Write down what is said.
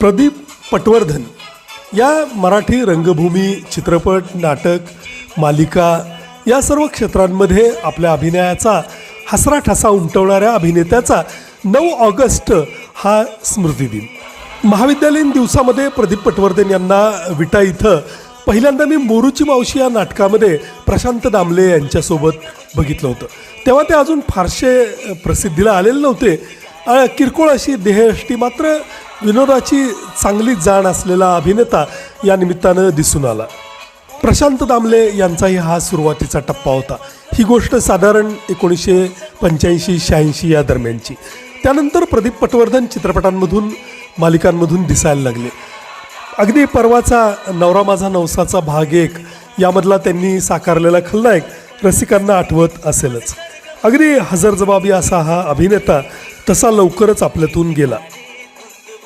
प्रदीप पटवर्धन. या मराठी रंगभूमी चित्रपट नाटक मालिका या सर्व क्षेत्रांमध्ये आपल्या अभिनयाचा हसरा ठसा उमटवणाऱ्या अभिनेत्याचा नऊ ऑगस्ट हा स्मृतिदिन महाविद्यालयीन दिवसामध्ये प्रदीप पटवर्धन यांना विटा इथं पहिल्यांदा मी मोरूची मावशी या नाटकामध्ये प्रशांत दामले यांच्यासोबत बघितलं होतं. तेव्हा ते अजून फारसे प्रसिद्धीला आलेले नव्हते. किरकोळ अशी देहयष्टी मात्र विनोदाची चांगली जाण असलेला अभिनेता या निमित्तानं दिसून आला. प्रशांत दामले यांचाही हा सुरुवातीचा टप्पा होता. ही गोष्ट साधारण एकोणीसशे पंच्याऐंशी शहाऐंशी या दरम्यानची. त्यानंतर प्रदीप पटवर्धन चित्रपटांमधून मालिकांमधून दिसायला लागले. अगदी परवाचा नवरा माझा नवसाचा भाग एक यामधला त्यांनी साकारलेला खलनायक रसिकांना आठवत असेलच. अगदी हजरजबाबी असा हा अभिनेता तसा लवकरच आपल्यातून गेला.